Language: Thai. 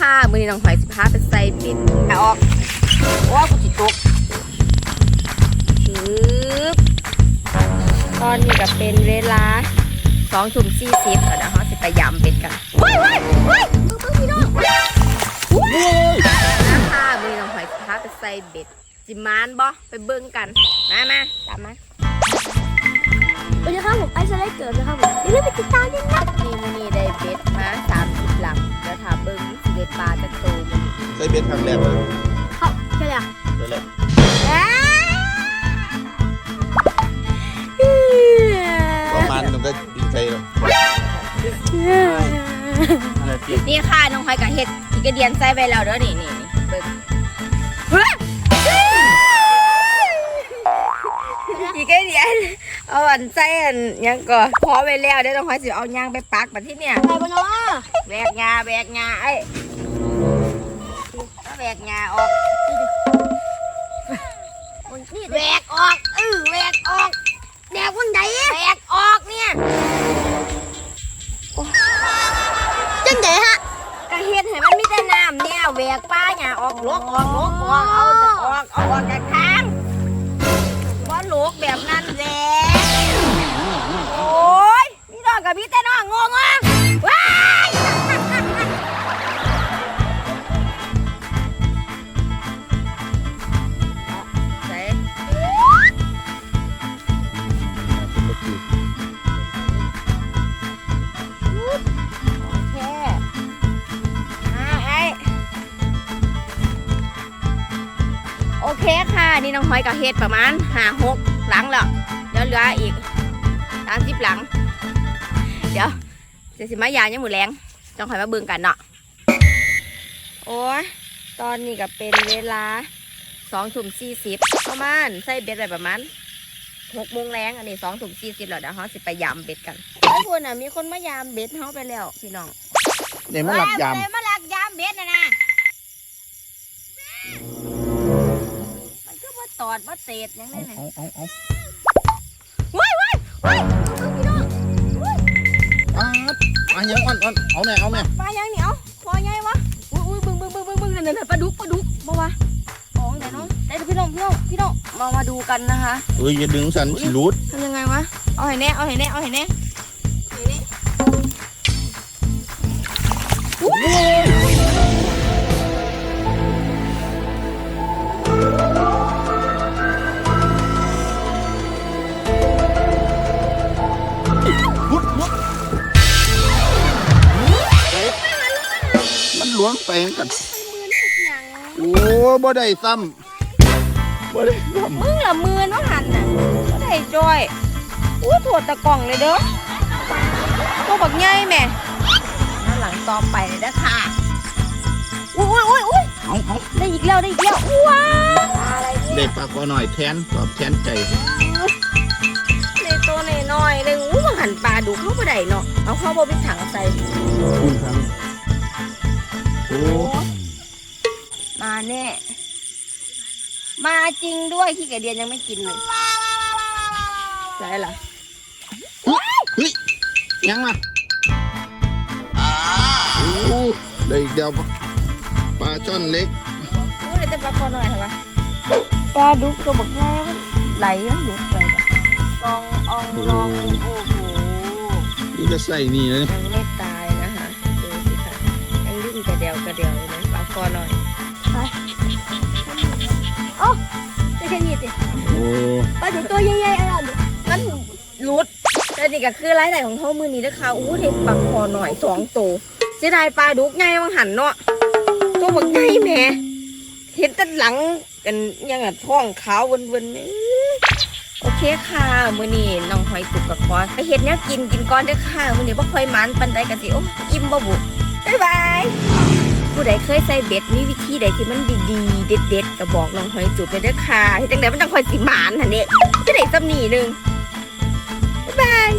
ค่ะมือนี้น้องหอยสิพาไปใส่ปิดขาออกโอ้กูจิตกปึ๊บตอนนี้ก็เป็นเวลาสองทุ่มสี่สิบแล้วนะคะสิไปยำเป็ดกันว้ายว้ายว้ายมึงมึงพี่น้องนะคะมือนี้น้องหอยสิพาไปใส่เบ็ดจิมานบ่ไปเบิ่งกันมามาตามมาสวัสดีครับผมไอซ์ไลเกิดนะครับผมอย่าลืมไปติดตามด้วย ปลาจะโตมื้อนี้ใส่เบ็ดครั้งแรกเลยครับใช่เลยใช่เลยประมาณนึงก็ดีใจแล้วอะไรเปลี่ยนนี่ค่ะน้องพลอยกับเห็ดที่กระเดียนใส่ไปแล้วเด้อนี่นี่นี่เบิ่งเฮ้ยที่กระเดียนเอาอันใส่อันหยังก่อนพอไปแล้วเดี๋ยวน้องพลอยสิเอายางไปปักบัดที่เนี่ยใครบ้างเนาะแบกงาแบกงาไอ้ ก็แบกงาออกนี่แบกออกเออแบกออกแดกคนใดแบกออกเนี่ยจังไดฮะกระเห็ดให้มันมีแต่น้ำเนี่ยแหวกป้าเนี่ยออกลกออกลกออกเอา เคค่ะ นี่น้องหอยกับเห็ดประมาณห้าหกหลังแล้วเดี๋ยวเหลืออีกสามสิบหลัง เดี๋ยวเสียสิมายายังหมูแรงจ้องหอยมาเบิ่งกันเนาะโอ้ยตอนนี้ก็เป็นเวลาสองทุ่มสี่สิบประมาณใส่เบ็ดไปประมาณหกโมงแรงอันนี้สองทุ่มสี่สิบแล้วเดี๋ยวเขาสิไปยามเบ็ดกันไอ้คนอะมีคนมายามเบ็ดเขาไปแล้วพี่น้องเนี่ยมันหลับยามเอ้มาหลักยามเบ็ดนะนะมันก็มา ตอดมาเตดอย่างนั้นน่ะเอาเอาเอาว้ายว้ายว้ายพี่น้องอ่าอะยังอ่อนอ่อนเอาแน่เอาแน่ปลายังเหนียวคอใหญ่วะอุ้ยอุ้ยบึ้งบึ้งบึ้งบึ้งบึ้งนั่นนั่นปลาดุกปลาดุกมาวะของเดี๋ยวน้องเดี๋ยวพี่น้องพี่น้องพี่น้องมามาดูกันนะคะเอ้ยอย่าดึงสันสิรูดทำยังไงวะเอาให้แน่เอาให้แน่เอาให้แน่เอาให้แน่อุ๊ย ลวมไปกันโอ้บ่ได้ซ้ำบ่ได้ซ้มึงละมือน้องหันน่ะก็ได้จอยอู้ถวดตะกล่องเลยเด้อตัวบักใหญ่แม่นั่นหลังต่อไปเลยนะค่ะอุ้ยอุ้ยอุ้ยอุ้ยำเอาเอาได้อีกแล้วได้อีกแล้วว้าวอะไรเนี่ยได้ปลากกหน่อยแทนตอบแทนใจในตัวในน้อยๆเลยอู้มาหันปลาดูเข้าไปได้เนาะเอาเข้าบ่เป็นถังใส่คุณครับ โอ้มาแน่ มาจริงด้วยที่แกเดียนยังไม่กินเลยใช่เหรอเฮ้ยยังมาโอ้ได้อีกเดียวปลาช่อนเล็กอู้เลยจะปลาคอหน่อยเหรอวะปลาดุกตัวบักแง่มันไหลมันดุกไปแบบกองอองลองโอ้โหนี่จะใส่นี่เลยยังไม่ตาย กระเดียวกระเดียวเลยนะปลาคอหน่อยจะแค่นี้สิโอ้ปลาดุกตัวใหญ่ๆอะไรดูมันรุดแต่นี่ก็คือรายได้ของเขามือนี้นะคะอู้เด็กปลาคอหน่อยสองตัวเสียดายปลาดุกไงมังหันเนาะตัวบักไงแหม่เห็นแต่หลังกันยังอะท้องขาววนๆนี่โอเคค่ะมื้อนี้น้องหอยตุกกับคอไปเฮ็ดแนวกินกินก่อนเด้อค่ะมื้อนี้บ่ค่อยมันปานใดก็สิโอ้อิ่มบ่บุบ๊ายบาย ผู้ใดเคยใส่เบ็ดมีวิธีใดที่มันดีๆ เด็ดๆก็บอกน้องหอยจุบเลยเด้อค่ะเฮ็ดจังไดมันจังคอยสิหมานหั่นเด้จะได้จำนี้หนึงบ๊ายบาย